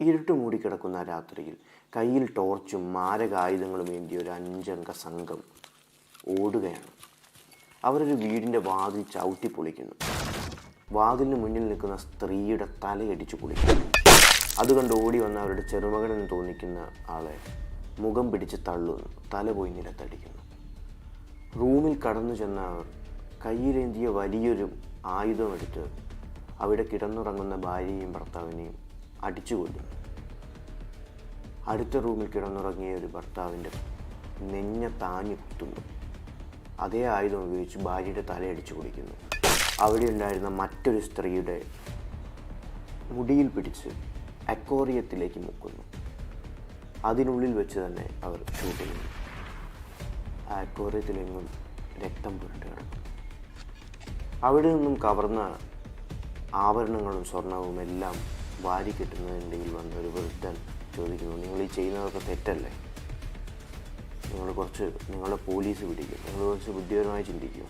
ഇരുട്ട് മൂടിക്കിടക്കുന്ന രാത്രിയിൽ കയ്യിൽ ടോർച്ചും മാരകായുധങ്ങളും ഏന്തിയ ഒരു അഞ്ചംഗ സംഘം ഓടുകയാണ്. അവരൊരു വീടിന്റെ വാതിൽ ചവിട്ടി പൊളിക്കുന്നു. വാതിലിന് മുന്നിൽ നിൽക്കുന്ന സ്ത്രീയുടെ തലയടിച്ചു പൊളിക്കുന്നു. അത് കണ്ട് ഓടി വന്ന അവരുടെ ചെറുമകനെന്ന് തോന്നിക്കുന്ന ആളെ മുഖം പിടിച്ച് തള്ളുന്നു. തല പോയി നിലത്തടിക്കുന്നു. റൂമിൽ കടന്നു ചെന്ന അവർ കയ്യിലേന്തിയ വലിയൊരു ആയുധമെടുത്ത് അവിടെ കിടന്നുറങ്ങുന്ന ഭാര്യയും ഭർത്താവിനെയും അടിച്ചു കൊല്ലുന്നു അടുത്ത റൂമിൽ കിടന്നുറങ്ങിയ ഒരു ഭർത്താവിന്റെ നെഞ്ഞ താഞ്ഞു കുത്തുന്നു. അതേ ആയുധം ഉപയോഗിച്ച് ഭാര്യയുടെ തലയടിച്ചു കുടിക്കുന്നു അവിടെ ഉണ്ടായിരുന്ന മറ്റൊരു സ്ത്രീയുടെ മുടിയിൽ പിടിച്ച് അക്വോറിയത്തിലേക്ക് മുക്കുന്നു. അതിനുള്ളിൽ വെച്ച് തന്നെ അവർ ഷൂട്ട് ചെയ്യുന്നു അക്വോറിയത്തിലെങ്ങും രക്തം പുരണ്ട് കിടക്കും അവിടെ നിന്നും കവർന്ന ആഭരണങ്ങളും സ്വർണവും എല്ലാം വാരി കിട്ടുന്നതിന്റെയിൽ വന്ന ഒരു വൃദ്ധൻ ചോദിക്കുന്നു. നിങ്ങൾ ഈ ചെയ്യുന്നതൊക്കെ തെറ്റല്ലേ? നിങ്ങൾ കുറച്ച് നിങ്ങളെ പോലീസ് പിടിക്കും. നിങ്ങൾ കുറച്ച് ബുദ്ധിപരമായി ചിന്തിക്കും.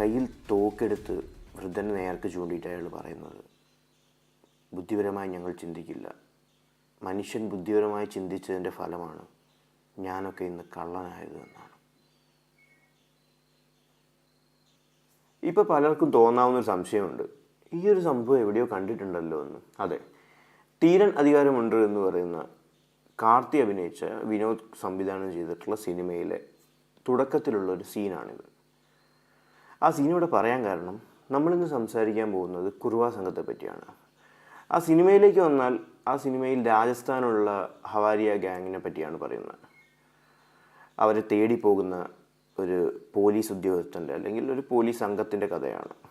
കയ്യിൽ തോക്കെടുത്ത് വൃദ്ധൻ നേർക്ക് ചൂണ്ടിയിട്ട് അയാൾ പറയുന്നത് ബുദ്ധിപരമായി ഞങ്ങൾ ചിന്തിക്കില്ല. മനുഷ്യൻ ബുദ്ധിപരമായി ചിന്തിച്ചതിന്റെ ഫലമാണ് ഞാനൊക്കെ ഇന്ന് കള്ളനായത് എന്നാണ്. ഇപ്പോൾ പലർക്കും തോന്നാവുന്ന സംശയമുണ്ട്. ഈ ഒരു സംഭവം എവിടെയോ കണ്ടിട്ടുണ്ടല്ലോ എന്ന്. അതെ. തീരൻ അധികാരമുണ്ട് എന്ന് പറയുന്ന കാർത്തി അഭിനയിച്ച വിനോദ് സംവിധാനം ചെയ്തിട്ടുള്ള സിനിമയിലെ തുടക്കത്തിലുള്ള ഒരു സീനാണിത്. ആ സീനിവിടെ പറയാൻ കാരണം നമ്മളിന്ന് സംസാരിക്കാൻ പോകുന്നത് കുറുവാ സംഘത്തെ പറ്റിയാണ്. ആ സിനിമയിലേക്ക് വന്നാൽ ആ സിനിമയിൽ രാജസ്ഥാനുള്ള ഹവാരിയ ഗാങ്ങിനെ പറ്റിയാണ് പറയുന്നത്. അവരെ തേടി പോകുന്ന ഒരു പോലീസ് ഉദ്യോഗസ്ഥന്റെ അല്ലെങ്കിൽ ഒരു പോലീസ് സംഘത്തിന്റെ കഥയാണ്.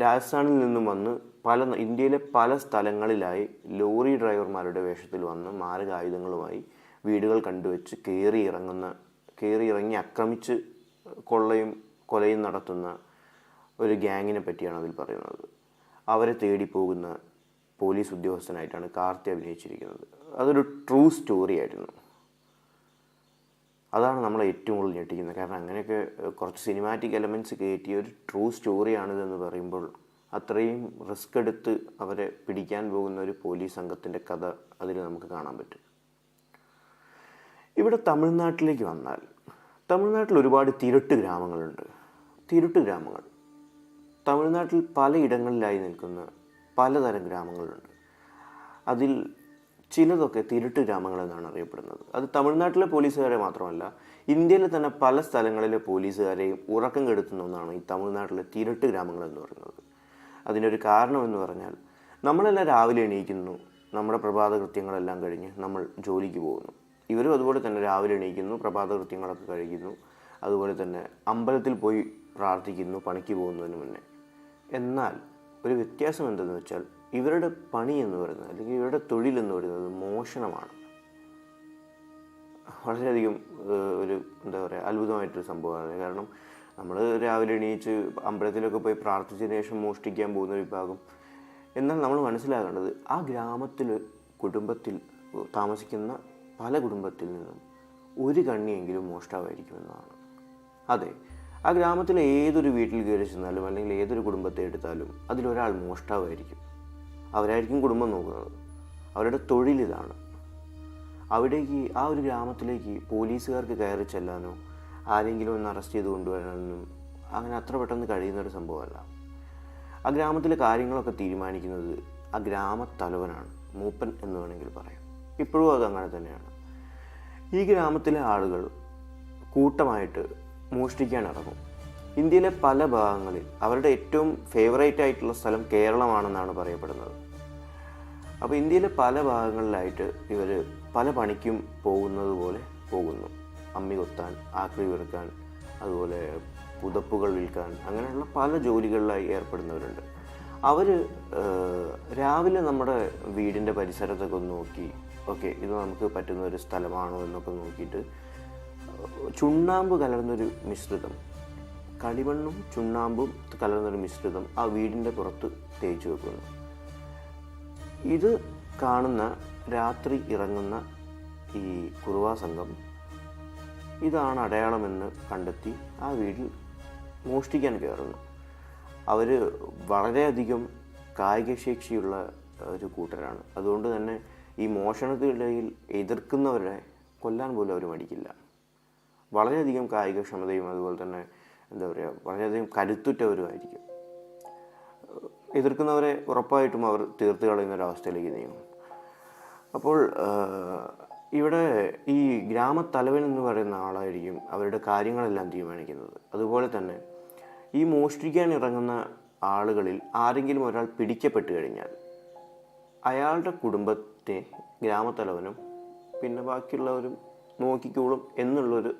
രാജസ്ഥാനിൽ നിന്നും വന്ന് പല ഇന്ത്യയിലെ പല സ്ഥലങ്ങളിലായി ലോറി ഡ്രൈവർമാരുടെ വേഷത്തിൽ വന്ന് മാരകായുധങ്ങളുമായി വീടുകൾ കണ്ടുവച്ച് കയറി ഇറങ്ങുന്ന കയറി ഇറങ്ങി ആക്രമിച്ച് കൊള്ളയും കൊലയും നടത്തുന്ന ഒരു ഗ്യാങ്ങിനെ പറ്റിയാണ് അതിൽ പറയുന്നത്. അവരെ തേടി പോകുന്ന പോലീസ് ഉദ്യോഗസ്ഥനായിട്ടാണ് കാർത്തി അഭിനയിച്ചിരിക്കുന്നത്. അതൊരു ട്രൂ സ്റ്റോറി ആയിരുന്നു അതാണ് നമ്മളെ ഏറ്റവും കൂടുതൽ ഞെട്ടിക്കുന്നത്. കാരണം അങ്ങനെയൊക്കെ കുറച്ച് സിനിമാറ്റിക് എലമെന്റ്സ് കയറ്റിയ ഒരു ട്രൂ സ്റ്റോറിയാണിതെന്ന് പറയുമ്പോൾ അത്രയും റിസ്ക് എടുത്ത് അവരെ പിടിക്കാൻ പോകുന്ന ഒരു പോലീസ് സംഘത്തിന്റെ കഥ അതിൽ നമുക്ക് കാണാൻ പറ്റും. ഇവിടെ തമിഴ്നാട്ടിലേക്ക് വന്നാൽ തമിഴ്നാട്ടിൽ ഒരുപാട് തിരുട്ട് ഗ്രാമങ്ങളുണ്ട്. തിരുട്ട് ഗ്രാമങ്ങൾ. തമിഴ്നാട്ടിൽ പലയിടങ്ങളിലായി നിൽക്കുന്ന പലതരം ഗ്രാമങ്ങളുണ്ട്. അതിൽ ചിലതൊക്കെ തിരുട്ട് ഗ്രാമങ്ങൾ എന്നാണ് അറിയപ്പെടുന്നത്. അത് തമിഴ്നാട്ടിലെ പോലീസുകാരെ മാത്രമല്ല ഇന്ത്യയിലെ തന്നെ പല സ്ഥലങ്ങളിലെ പോലീസുകാരെയും ഉറക്കം കെടുത്തുന്ന ഒന്നാണ് ഈ തമിഴ്നാട്ടിലെ തിരുട്ട് ഗ്രാമങ്ങൾ എന്ന് പറയുന്നത്. അതിനൊരു കാരണം എന്ന് പറഞ്ഞാൽ നമ്മളെല്ലാം രാവിലെ എണീക്കുന്നു നമ്മുടെ പ്രഭാത കൃത്യങ്ങളെല്ലാം കഴിഞ്ഞ് നമ്മൾ ജോലിക്ക് പോകുന്നു. ഇവരും അതുപോലെ തന്നെ രാവിലെ എണീക്കുന്നു പ്രഭാത കൃത്യങ്ങളൊക്കെ കഴിക്കുന്നു അതുപോലെ തന്നെ അമ്പലത്തിൽ പോയി പ്രാർത്ഥിക്കുന്നു പണിക്ക് പോകുന്നതിന് മുന്നേ. എന്നാൽ ഒരു വ്യത്യാസം എന്തെന്ന് വെച്ചാൽ ഇവരുടെ പണി എന്ന് പറയുന്നത് അല്ലെങ്കിൽ ഇവരുടെ തൊഴിൽ എന്ന് പറയുന്നത് മോഷണമാണ്. വളരെയധികം ഒരു എന്താ പറയുക അത്ഭുതമായിട്ടൊരു സംഭവമാണ്. കാരണം നമ്മൾ രാവിലെ എണീച്ച് അമ്പലത്തിലൊക്കെ പോയി പ്രാർത്ഥിച്ചതിന് ശേഷം മോഷ്ടിക്കാൻ പോകുന്ന വിഭാഗം. എന്നാൽ നമ്മൾ മനസ്സിലാക്കേണ്ടത് ആ ഗ്രാമത്തിൽ കുടുംബത്തിൽ താമസിക്കുന്ന പല കുടുംബത്തിൽ നിന്നും ഒരു കണ്ണിയെങ്കിലും മോഷ്ടാവായിരിക്കുമെന്നാണ് അതെ ആ ഗ്രാമത്തിലെ ഏതൊരു വീട്ടിൽ കയറി ചെന്നാലും അല്ലെങ്കിൽ ഏതൊരു കുടുംബത്തെ എടുത്താലും അതിലൊരാൾ മോഷ്ടാവായിരിക്കും. അവരായിരിക്കും കുടുംബം നോക്കുന്നത്. അവരുടെ തൊഴിലിതാണ് അവിടേക്ക് ആ ഒരു ഗ്രാമത്തിലേക്ക് പോലീസുകാർക്ക് കയറി ചെല്ലാനോ ആരെങ്കിലും ഒന്ന് അറസ്റ്റ് ചെയ്ത് കൊണ്ടുവരാനൊന്നും അങ്ങനെ അത്ര പെട്ടെന്ന് കഴിയുന്നൊരു സംഭവമല്ല. ആ ഗ്രാമത്തിലെ കാര്യങ്ങളൊക്കെ തീരുമാനിക്കുന്നത് ആ ഗ്രാമത്തലവനാണ് മൂപ്പൻ എന്ന് വേണമെങ്കിൽ പറയാം. ഇപ്പോഴും അത് അങ്ങനെ തന്നെയാണ്. ഈ ഗ്രാമത്തിലെ ആളുകൾ കൂട്ടമായിട്ട് മോഷ്ടിക്കാൻ ഇറങ്ങും. ഇന്ത്യയിലെ പല ഭാഗങ്ങളിൽ അവരുടെ ഏറ്റവും ഫേവറേറ്റ് ആയിട്ടുള്ള സ്ഥലം കേരളമാണെന്നാണ് പറയപ്പെടുന്നത്. അപ്പോൾ ഇന്ത്യയിലെ പല ഭാഗങ്ങളിലായിട്ട് ഇവർ പല പണിക്കും പോകുന്നത് പോലെ പോകുന്നു. അമ്മി കൊത്താൻ ആക്രി വെറുക്കാൻ അതുപോലെ പുതപ്പുകൾ വിൽക്കാൻ അങ്ങനെയുള്ള പല ജോലികളിലായി ഏർപ്പെടുന്നവരുണ്ട്. അവർ രാവിലെ നമ്മുടെ വീടിന്റെ പരിസരത്തൊക്കെ ഒന്ന് നോക്കി ഓക്കെ ഇത് നമുക്ക് പറ്റുന്ന ഒരു സ്ഥലമാണോ എന്നൊക്കെ നോക്കിയിട്ട് ചുണ്ണാമ്പ് കലർന്നൊരു മിശ്രിതം കളിമണ്ണും ചുണ്ണാമ്പും കലർന്നൊരു മിശ്രിതം ആ വീടിന്റെ പുറത്ത് തേച്ച് വെക്കുന്നു. ഇത് കാണുന്ന രാത്രി ഇറങ്ങുന്ന ഈ കുറുവാ സംഘം ഇതാണ് അടയാളമെന്ന് കണ്ടെത്തി ആ വീട്ടിൽ മോഷ്ടിക്കാൻ കയറുന്നു. അവർ വളരെയധികം കായികശേഷിയുള്ള ഒരു കൂട്ടരാണ്. അതുകൊണ്ട് തന്നെ ഈ മോഷണത്തിനിടയിൽ എതിർക്കുന്നവരെ കൊല്ലാൻ പോലും അവർ മടിക്കില്ല. വളരെയധികം കായികക്ഷമതയും അതുപോലെ തന്നെ എന്താ പറയുക വളരെയധികം കരുത്തുറ്റവരുമായിരിക്കും എതിർക്കുന്നവരെ ഉറപ്പായിട്ടും അവർ തീർത്ത് കളയുന്ന ഒരവസ്ഥയിലേക്ക് നീങ്ങും. അപ്പോൾ ഇവിടെ ഈ ഗ്രാമത്തലവൻ എന്ന് പറയുന്ന ആളായിരിക്കും അവരുടെ കാര്യങ്ങളെല്ലാം തീരുമാനിക്കുന്നത്. അതുപോലെ തന്നെ ഈ മോഷ്ടിക്കാൻ ഇറങ്ങുന്ന ആളുകളിൽ ആരെങ്കിലും ഒരാൾ പിടിക്കപ്പെട്ട് കഴിഞ്ഞാൽ അയാളുടെ കുടുംബത്തെ ഗ്രാമത്തലവനും പിന്നെ ബാക്കിയുള്ളവരും നോക്കിക്കോളും എന്നുള്ളൊരു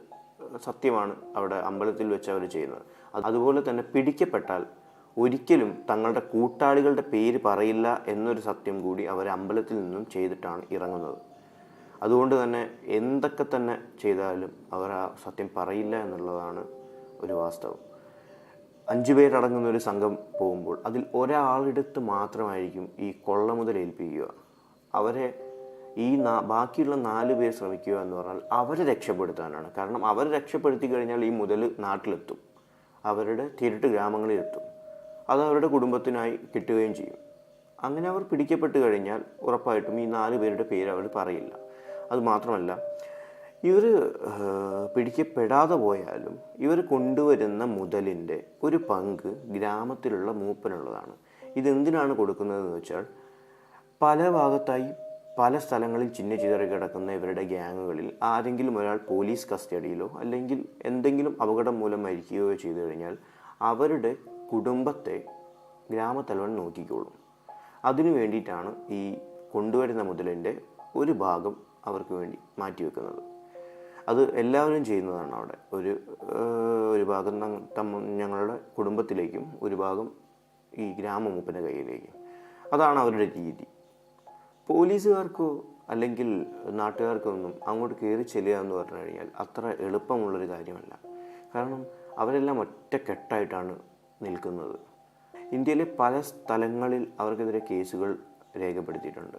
സത്യമാണ് അവിടെ അമ്പലത്തിൽ വെച്ച് അവർ ചെയ്യുന്നത്. അതുപോലെ തന്നെ പിടിക്കപ്പെട്ടാൽ ഒരിക്കലും തങ്ങളുടെ കൂട്ടാളികളുടെ പേര് പറയില്ല എന്നൊരു സത്യം കൂടി അവർ അമ്പലത്തിൽ നിന്നും ചെയ്തിട്ടാണ് ഇറങ്ങുന്നത്. അതുകൊണ്ട് തന്നെ എന്തൊക്കെ തന്നെ ചെയ്താലും അവർ ആ സത്യം പറയില്ല എന്നുള്ളതാണ് ഒരു വാസ്തവം. അഞ്ചു പേരടങ്ങുന്ന ഒരു സംഘം പോകുമ്പോൾ അതിൽ ഒരാളെടുത്ത് മാത്രമായിരിക്കും ഈ കൊള്ള മുതൽ ഏൽപ്പിക്കുക. അവരെ ഈ ബാക്കിയുള്ള നാല് പേർ ശ്രമിക്കുക എന്ന് പറഞ്ഞാൽ അവരെ രക്ഷപ്പെടുത്താനാണ്. കാരണം അവരെ രക്ഷപ്പെടുത്തി കഴിഞ്ഞാൽ ഈ മുതൽ നാട്ടിലെത്തും. അവരുടെ തിരുട്ട് ഗ്രാമങ്ങളിലെത്തും. അത് അവരുടെ കുടുംബത്തിനായി കിട്ടുകയും ചെയ്യും. അങ്ങനെ അവർ പിടിക്കപ്പെട്ട് കഴിഞ്ഞാൽ ഉറപ്പായിട്ടും ഈ നാല് പേരുടെ പേര് അവർ പറയില്ല. അതുമാത്രമല്ല ഇവർ പിടിക്കപ്പെടാതെ പോയാലും ഇവർ കൊണ്ടുവരുന്ന മുതലിന്റെ ഒരു പങ്ക് ഗ്രാമത്തിലുള്ള മൂപ്പനുള്ളതാണ്. ഇതെന്തിനാണ് കൊടുക്കുന്നതെന്ന് വെച്ചാൽ പല ഭാഗത്തായി പല സ്ഥലങ്ങളിൽ ചിഹ്ന ചിതറി കിടക്കുന്ന ഇവരുടെ ഗ്യാങ്ങുകളിൽ ആരെങ്കിലും ഒരാൾ പോലീസ് കസ്റ്റഡിയിലോ അല്ലെങ്കിൽ എന്തെങ്കിലും അപകടം മൂലം മരിക്കുകയോ ചെയ്തു കഴിഞ്ഞാൽ അവരുടെ കുടുംബത്തെ ഗ്രാമത്തലവൻ നോക്കിക്കോളും. അതിനു വേണ്ടിയിട്ടാണ് ഈ കൊണ്ടുവരുന്ന മുതലിന്റെ ഒരു ഭാഗം അവർക്ക് വേണ്ടി മാറ്റിവെക്കുന്നത്. അത് എല്ലാവരും ചെയ്യുന്നതാണ് അവിടെ. ഒരു ഒരു ഭാഗം ഞങ്ങളുടെ കുടുംബത്തിലേക്കും ഒരു ഭാഗം ഈ ഗ്രാമമൂപ്പന്റെ കയ്യിലേക്കും. അതാണ് അവരുടെ രീതി. പോലീസുകാർക്കോ അല്ലെങ്കിൽ നാട്ടുകാർക്കോ ഒന്നും അങ്ങോട്ട് കയറി ചെല്ലുക എന്ന് പറഞ്ഞു കഴിഞ്ഞാൽ അത്ര എളുപ്പമുള്ളൊരു കാര്യമല്ല. കാരണം അവരെല്ലാം ഒറ്റക്കെട്ടായിട്ടാണ് നിൽക്കുന്നത്. ഇന്ത്യയിലെ പല സ്ഥലങ്ങളിൽ അവർക്കെതിരെ കേസുകൾ രേഖപ്പെടുത്തിയിട്ടുണ്ട്.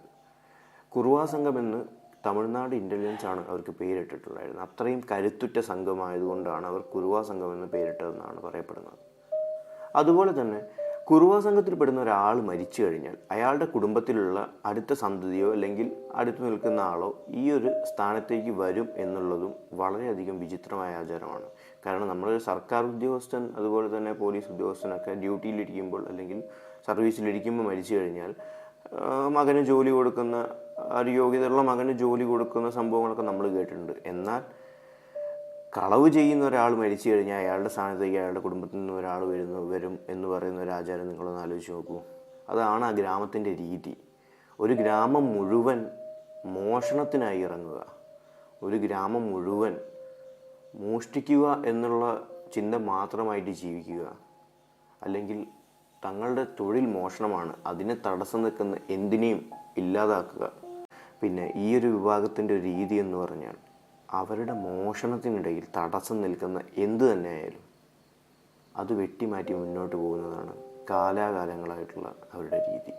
കുറുവാ സംഘം എന്ന് തമിഴ്നാട് ഇന്റലിജൻസ് ആണ് അവർക്ക് പേരിട്ടിട്ടുണ്ടായിരുന്നത് അത്രയും കരുത്തുറ്റ സംഘമായതുകൊണ്ടാണ് അവർ കുറുവാ സംഘം എന്ന് പേരിട്ടതെന്നാണ് പറയപ്പെടുന്നത്. അതുപോലെ തന്നെ കുറുവ സംഘത്തിൽപ്പെടുന്ന ഒരാൾ മരിച്ചു കഴിഞ്ഞാൽ അയാളുടെ കുടുംബത്തിലുള്ള അടുത്ത സന്തതിയോ അല്ലെങ്കിൽ അടുത്ത് നിൽക്കുന്ന ആളോ ഈ ഒരു സ്ഥാനത്തേക്ക് വരും എന്നുള്ളതും വളരെയധികം വിചിത്രമായ ആചാരമാണ്. കാരണം നമ്മളൊരു സർക്കാർ ഉദ്യോഗസ്ഥൻ അതുപോലെ തന്നെ പോലീസ് ഉദ്യോഗസ്ഥനൊക്കെ ഡ്യൂട്ടിയിലിരിക്കുമ്പോൾ അല്ലെങ്കിൽ സർവീസിലിരിക്കുമ്പോൾ മരിച്ചു കഴിഞ്ഞാൽ മകന് ജോലി കൊടുക്കുന്ന ഒരു യോഗ്യതയുള്ള മകന് ജോലി കൊടുക്കുന്ന സംഭവങ്ങളൊക്കെ നമ്മൾ കേട്ടിട്ടുണ്ട്. എന്നാൽ കളവ് ചെയ്യുന്ന ഒരാൾ മരിച്ചു കഴിഞ്ഞാൽ അയാളുടെ സ്ഥാനത്തേക്ക് അയാളുടെ കുടുംബത്തിൽ നിന്ന് ഒരാൾ വരുന്നു വരും എന്ന് പറയുന്ന ഒരു ആചാരം നിങ്ങളൊന്ന് ആലോചിച്ച് നോക്കൂ. അതാണ് ആ ഗ്രാമത്തിന്റെ രീതി. ഒരു ഗ്രാമം മുഴുവൻ മോഷണത്തിനായി ഇറങ്ങുക. ഒരു ഗ്രാമം മുഴുവൻ മോഷ്ടിക്കുക എന്നുള്ള ചിന്ത മാത്രമായിട്ട് ജീവിക്കുക. അല്ലെങ്കിൽ തങ്ങളുടെ തൊഴിൽ മോഷണമാണ്. അതിനെ തടസ്സം നിൽക്കുന്ന എന്തിനേയും ഇല്ലാതാക്കുക. പിന്നെ ഈ ഒരു വിഭാഗത്തിന്റെ രീതി എന്ന് പറഞ്ഞാൽ അവരുടെ മോഷണത്തിനിടയിൽ തടസ്സം നിൽക്കുന്ന എന്തു തന്നെയായാലും അത് വെട്ടിമാറ്റി മുന്നോട്ട് പോകുന്നതാണ് കാലാകാലങ്ങളായിട്ടുള്ള അവരുടെ രീതി.